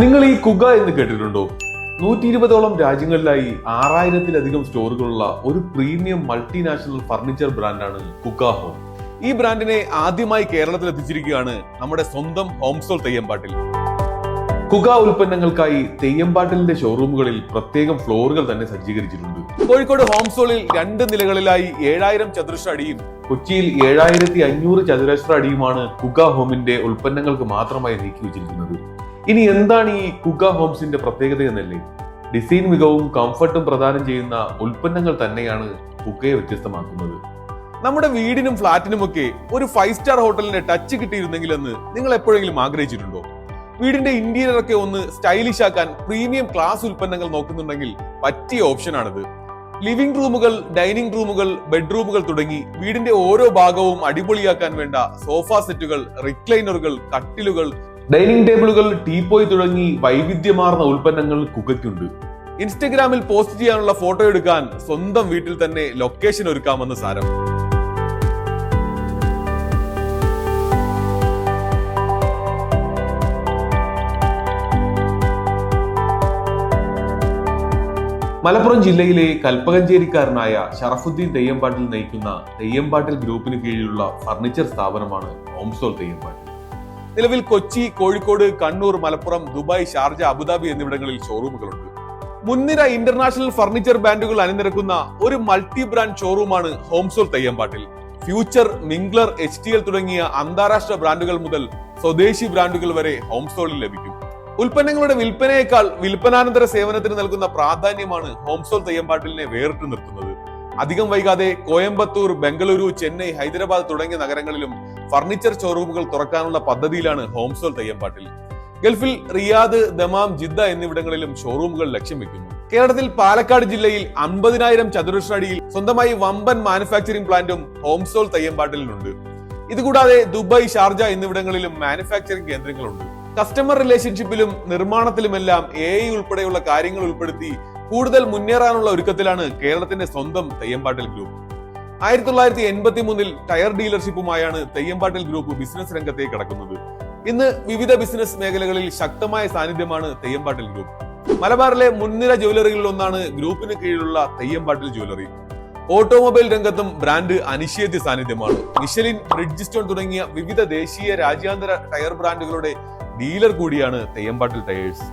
നിങ്ങൾ ഈ കുഗ എന്ന് കേട്ടിട്ടുണ്ടോ? നൂറ്റി ഇരുപതോളം രാജ്യങ്ങളിലായി ആറായിരത്തിലധികം സ്റ്റോറുകളുള്ള ഒരു പ്രീമിയം മൾട്ടിനാഷണൽ ഫർണിച്ചർ ബ്രാൻഡാണ് കുഗ ഹോം. ഈ ബ്രാൻഡിനെ ആദ്യമായി കേരളത്തിൽ എത്തിച്ചിരിക്കുകയാണ് നമ്മുടെ സ്വന്തം ഹോംസോൾ തെയ്യമ്പാട്ടിൽ. കുഗ ഉൽപ്പന്നങ്ങൾക്കായി തെയ്യമ്പാട്ടിലിന്റെ ഷോറൂമുകളിൽ പ്രത്യേകം ഫ്ലോറുകൾ തന്നെ സജ്ജീകരിച്ചിട്ടുണ്ട്. കോഴിക്കോട് ഹോംസോളിൽ രണ്ട് നിലകളിലായി ഏഴായിരം ചതുരശ്ര അടിയും കൊച്ചിയിൽ ഏഴായിരത്തി അഞ്ഞൂറ് ചതുരശ്ര അടിയുമാണ് കുഗ ഹോമിന്റെ ഉൽപ്പന്നങ്ങൾക്ക് മാത്രമായി നീക്കി വെച്ചിരിക്കുന്നത്. ഇനി എന്താണ് ഈ കുഗ ഹോംസിന്റെ പ്രത്യേകത എന്നല്ലേ? ഡിസൈൻ മികവും കംഫർട്ടും പ്രദാനം ചെയ്യുന്ന ഉൽപ്പന്നങ്ങൾ തന്നെയാണ് കുക്കയെ വ്യത്യസ്തമാക്കുന്നത്. നമ്മുടെ വീടിനും ഫ്ളാറ്റിനുമൊക്കെ ഒരു ഫൈവ് സ്റ്റാർ ഹോട്ടലിന്റെ ടച്ച് കിട്ടിയിരുന്നെങ്കിലെന്ന് നിങ്ങൾ എപ്പോഴെങ്കിലും ആഗ്രഹിച്ചിട്ടുണ്ടോ? വീടിന്റെ ഇന്റീരിയർ ഒക്കെ ഒന്ന് സ്റ്റൈലിഷ് ആക്കാൻ പ്രീമിയം ക്ലാസ് ഉൽപ്പന്നങ്ങൾ നോക്കുന്നുണ്ടെങ്കിൽ പറ്റിയ ഓപ്ഷനാണിത് ലിവിംഗ് റൂമുകൾ ഡൈനിങ് റൂമുകൾ ബെഡ്റൂമുകൾ തുടങ്ങി വീടിന്റെ ഓരോ ഭാഗവും അടിപൊളിയാക്കാൻ വേണ്ട സോഫ സെറ്റുകൾ റിക്ലൈനറുകൾ കട്ടിലുകൾ ഡൈനിങ് ടേബിളുകൾ ടീപ്പോയ് തുടങ്ങി വൈവിധ്യമാർന്ന ഉൽപ്പന്നങ്ങൾ കുകയ്ക്കുണ്ട്. ഇൻസ്റ്റഗ്രാമിൽ പോസ്റ്റ് ചെയ്യാനുള്ള ഫോട്ടോ എടുക്കാൻ സ്വന്തം വീട്ടിൽ തന്നെ ലൊക്കേഷൻ ഒരുക്കാമെന്ന് സാരം. മലപ്പുറം ജില്ലയിലെ കൽപ്പകഞ്ചേരിക്കാരനായ ഷറഫുദ്ദീൻ തെയ്യമ്പാട്ടിൽ നയിക്കുന്ന തെയ്യമ്പാട്ടിൽ ഗ്രൂപ്പിന് കീഴിലുള്ള ഫർണിച്ചർ സ്ഥാപനമാണ് ഓംസോൾ തെയ്യമ്പാട്ടിൽ നിലവിൽ Kochi Kozhikode Kannur Malappuram Dubai Sharjah Abu Dhabi എന്നിവിടങ്ങളിൽ ഷോറൂമുകളുണ്ട്. മുൻനിര ഇന്റർനാഷണൽ ഫർണിച്ചർ ബ്രാൻഡുകൾ അണിനിരക്കുന്ന ഒരു multi brand ഷോറൂമാണ് Homesoul Theyyampattil. Future Mingler H T L തുടങ്ങിയ അന്താരാഷ്ട്ര ബ്രാൻഡുകൾ മുതൽ സ്വദേശി ബ്രാൻഡുകൾ വരെ ഹോംസോളിൽ ലഭിക്കും. ഉൽപ്പന്നങ്ങളുടെ വിൽപ്പനയേക്കാൾ വിൽപ്പനാനന്തര സേവനത്തിന് നൽകുന്ന പ്രാധാന്യമാണ് ഹോംസോൾ തെയ്യമ്പാട്ടിലിനെ വേറിട്ട് നിർത്തുന്നത്. അധികം വൈകാതെ കോയമ്പത്തൂർ ബംഗളൂരു ചെന്നൈ ഹൈദരാബാദ് തുടങ്ങിയ നഗരങ്ങളിലും ഫർണിച്ചർ ഷോറൂമുകൾ തുറക്കാനുള്ള പദ്ധതിയിലാണ് ഹോംസോൾ തെയ്യമ്പാട്ടിൽ ഗൾഫിൽ റിയാദ് ദമാം ജിദ്ദ എന്നിവിടങ്ങളിലും ഷോറൂമുകൾ ലക്ഷ്യം വെക്കുന്നു. കേരളത്തിൽ പാലക്കാട് ജില്ലയിൽ അമ്പതിനായിരം ചതുരശ്ര അടിയിൽ സ്വന്തമായി വമ്പൻ മാനുഫാക്ചറിംഗ് പ്ലാന്റും ഹോംസോൾ തയ്യമ്പാട്ടിലുണ്ട് ഇതുകൂടാതെ ദുബായ് ഷാർജ എന്നിവിടങ്ങളിലും മാനുഫാക്ചറിംഗ് കേന്ദ്രങ്ങളുണ്ട്. കസ്റ്റമർ റിലേഷൻഷിപ്പിലും നിർമ്മാണത്തിലുമെല്ലാം എ ഐ ഉൾപ്പെടെയുള്ള കാര്യങ്ങൾ ഉൾപ്പെടുത്തി കൂടുതൽ മുന്നേറാനുള്ള ഒരുക്കത്തിലാണ് കേരളത്തിന്റെ സ്വന്തം തെയ്യമ്പാട്ടിൽ ഗ്രൂപ്പ്. ആയിരത്തി തൊള്ളായിരത്തി എൺപത്തി മൂന്നിൽ ടയർ ഡീലർഷിപ്പുമായാണ് തെയ്യമ്പാട്ടിൽ ഗ്രൂപ്പ് ബിസിനസ് രംഗത്തേക്ക് കടക്കുന്നത്. ഇന്ന് വിവിധ ബിസിനസ് മേഖലകളിൽ ശക്തമായ സാന്നിധ്യമാണ് തെയ്യമ്പാട്ടിൽ ഗ്രൂപ്പ്. മലബാറിലെ മുൻനിര ജ്വല്ലറികളിൽ ഒന്നാണ് ഗ്രൂപ്പിന് കീഴിലുള്ള തെയ്യമ്പാട്ടിൽ ജ്വല്ലറി. ഓട്ടോമൊബൈൽ രംഗത്തും ബ്രാൻഡ് അനിഷേധ്യ സാന്നിധ്യമാണ്. മിഷലിൻ ബ്രിഡ്ജിസ്റ്റോൺ തുടങ്ങിയ വിവിധ ദേശീയ രാജ്യാന്തര ടയർ ബ്രാൻഡുകളുടെ ഡീലർ കൂടിയാണ് തെയ്യമ്പാട്ടിൽ ടയേഴ്സ്.